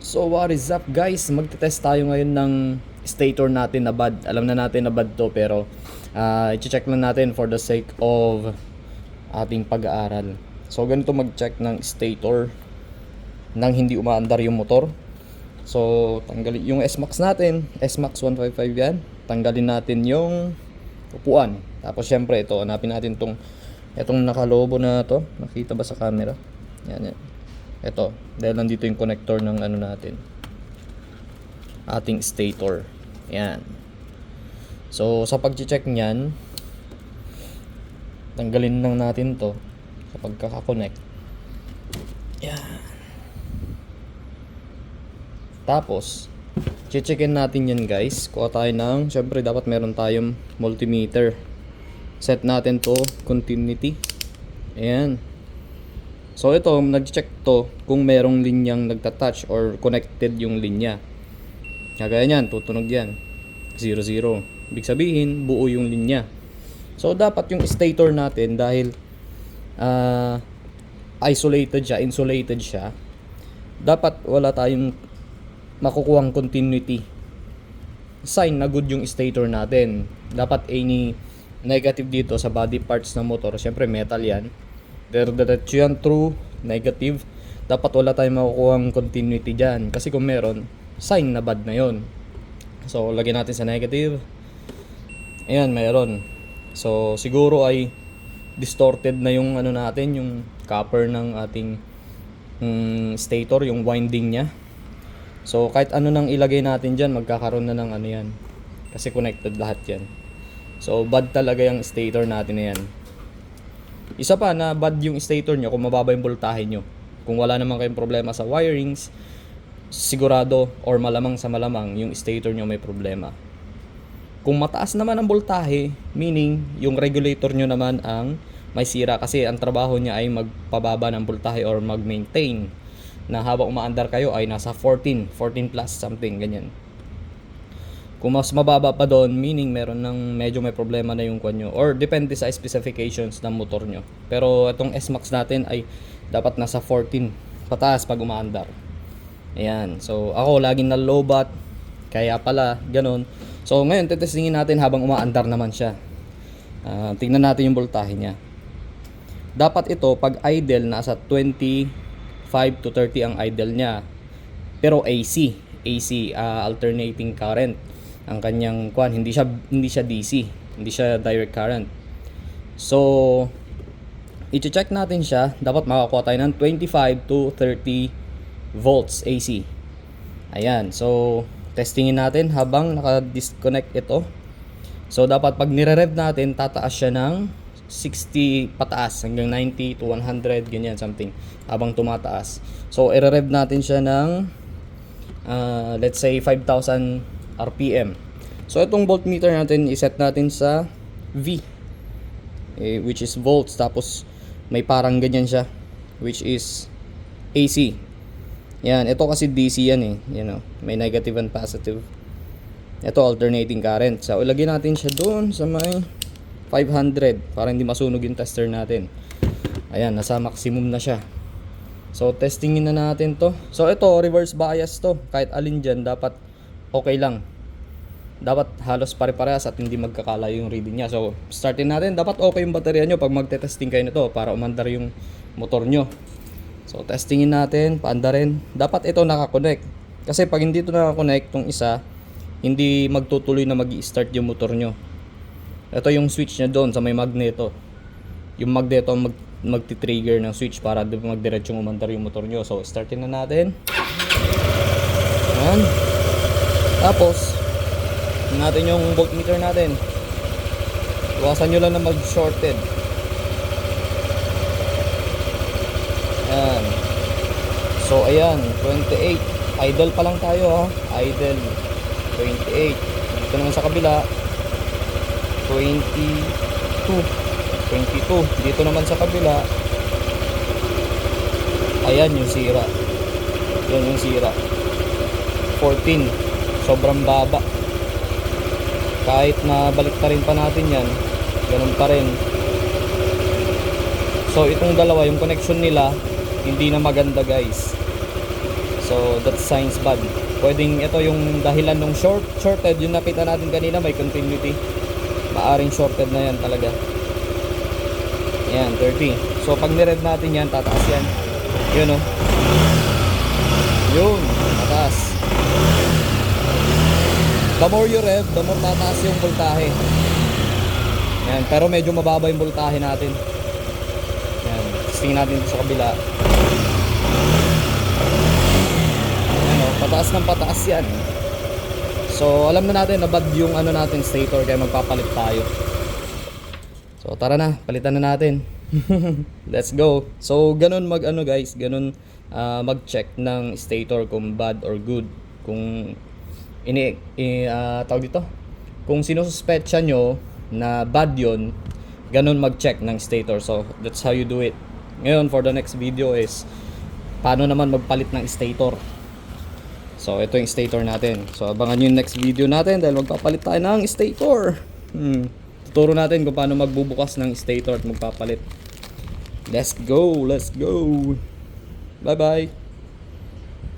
So what is up guys? Magte-test tayo ngayon ng stator natin na bad. Alam na natin na bad to pero uh, i-check lang natin for the sake of ating pag-aaral. So ganito mag-check ng stator nang hindi umaandar yung motor. So tanggalin yung S-Max natin, S-Max 155 yan. Tanggalin natin yung upuan. Tapos syempre ito, hanapin natin tong itong nakalobo na to. Nakita ba sa camera? Yan yan. Ito, dahil nandito yung connector ng ano natin. Ating stator. Yan. So, sa pag-check niyan, tanggalin lang natin to sa pagkakakonect. Yan. Tapos, checkin natin yan guys. Kuha tayo ng, syempre dapat meron tayong multimeter. Set natin to, continuity. Ayan. So ito, nag-check to kung merong linyang nagta-touch or connected yung linya. Kagaya niyan, tutunog yan. 0, 0. Ibig sabihin, buo yung linya. So dapat yung stator natin dahil ah, isolated siya, insulated siya, dapat wala tayong makukuhang continuity. Sign na good yung stator natin. Dapat any negative dito sa body parts ng motor, syempre metal yan diretso yan true, negative, dapat wala tayong makukuhang continuity dyan. Kasi kung meron, sign na bad na yon. So, lagyan natin sa negative. Ayan, meron. So, siguro ay distorted na yung ano natin, yung copper ng ating mm, stator, yung winding niya. So, kahit ano nang ilagay natin dyan, magkakaroon na ng ano yan. Kasi connected lahat yan. So, bad talaga yung stator natin na yan. Isa pa na bad yung stator nyo kung mababa yung voltahe nyo. Kung wala naman kayong problema sa wirings, sigurado or malamang sa malamang yung stator nyo may problema. Kung mataas naman ang voltahe, meaning yung regulator nyo naman ang may sira kasi ang trabaho niya ay magpababa ng voltahe or mag-maintain na habang umaandar kayo ay nasa 14, 14 plus something, ganyan. Kung mas mababa pa doon, meaning meron ng medyo may problema na yung kwan nyo. Or depende sa specifications ng motor nyo. Pero itong S-Max natin ay dapat nasa 14 pataas pag umaandar. Ayan. So ako laging na low bat. Kaya pala, ganun. So ngayon, tetestingin natin habang umaandar naman siya. Ah, tingnan natin yung voltahe niya. Dapat ito, pag idle, nasa 25 to 30 ang idle niya. Pero AC. AC, ah, alternating current ang kanyang kwan. Hindi siya hindi siya DC hindi siya direct current. So i-check natin siya. Dapat makakuha tayo ng 25 to 30 volts AC ayan. So testingin natin habang naka-disconnect ito. So dapat pag nire-rev natin tataas siya ng 60 pataas hanggang 90 to 100 ganyan something habang tumataas. So i-rev natin siya ng uh, let's say 5,000 RPM. So itong voltmeter natin iset natin sa V eh, which is volts tapos may parang ganyan siya which is AC. Yan, ito kasi DC yan eh, you know, may negative and positive. Ito alternating current. So ilagay natin siya doon sa may 500 para hindi masunog yung tester natin. Ayan, nasa maximum na siya. So testingin na natin to. So ito reverse bias to. Kahit alin diyan dapat okay lang dapat halos pare-parehas at hindi magkakalayo yung reading niya. So, startin natin. Dapat okay yung baterya nyo pag magte-testing kayo nito para umandar yung motor nyo. So, testingin natin, paandarin. Dapat ito nakakonect. Kasi pag hindi ito nakakonect, tong isa, hindi magtutuloy na mag start yung motor nyo. Ito yung switch niya doon sa may magneto. Yung magneto mag magti-trigger ng switch para magdiretsyung umandar yung motor nyo. So, startin na natin. Ayan. Tapos, natin yung voltmeter natin. Iwasan nyo lang na mag shorted ayan. So ayan. 28 idle pa lang tayo ha? Idle. 28 dito naman sa kabila. 22 22 dito naman sa kabila. Ayan yung sira. Yan yung sira. 14 sobrang baba kahit na baliktarin pa natin yan ganun pa rin so itong dalawa yung connection nila hindi na maganda guys So, that signs bad. Pwedeng ito yung dahilan ng short, shorted. Yung nakita natin kanina, may continuity. Maaring shorted na yan talaga. Yan, 30. So, pag nirev natin yan, tataas yan. Yun, oh. Yun, tataas. The more you rev, the more tataas yung voltahe. Yan, pero medyo mababa yung voltahe natin. Yan, testing natin sa kabila. Yan, oh, pataas ng pataas yan. So, alam na natin na bad yung ano natin stator kaya magpapalit tayo. So tara na, palitan na natin. Let's go. So ganun mag ano guys, ganun ah, mag-check ng stator kung bad or good. Kung ini i, ah, tawag dito. Kung sinususpetsa nyo na bad yon, ganun mag-check ng stator. So that's how you do it. Ngayon for the next video is paano naman magpalit ng stator. So ito yung stator natin. So abangan nyo yung next video natin dahil magpapalit tayo ng stator. Hmm. Tuturo natin kung paano magbubukas ng stator at magpapalit. Let's go, let's go. Bye bye.